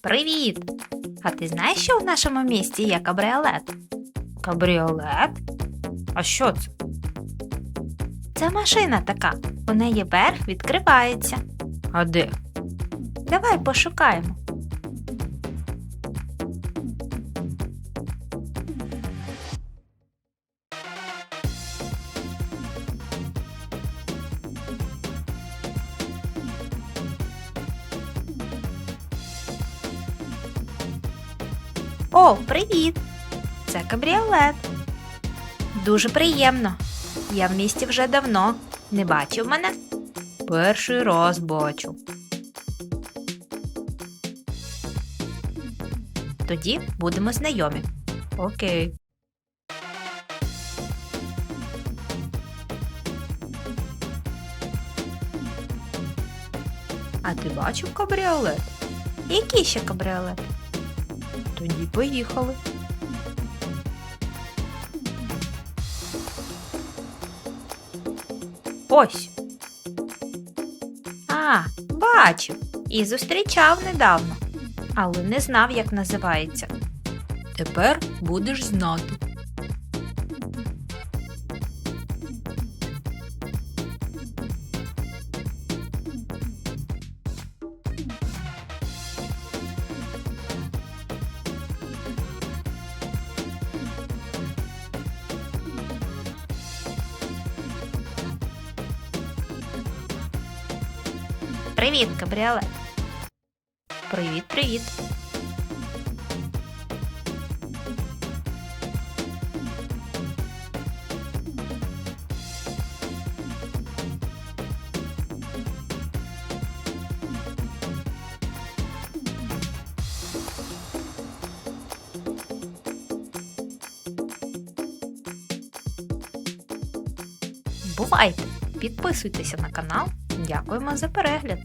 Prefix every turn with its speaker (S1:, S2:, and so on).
S1: Привіт! А ти знаєш, що в нашому місті є кабріолет? Кабріолет? А що це? Це машина така. У неї верх відкривається. А де? Давай пошукаємо. О, привіт! Це кабріолет. Дуже приємно. Я в місті вже давно. Не бачив мене? Перший раз бачу. Тоді будемо знайомі. Окей. А ти бачив кабріолет? Який ще кабріолет? Тоді поїхали. Ось. А, бачив. І зустрічав недавно, але не знав, як називається. Тепер будеш знати. Привіт, кабріолет. Привіт, привіт. Бувайте! Підписуйтеся на канал. Дякуємо за перегляд!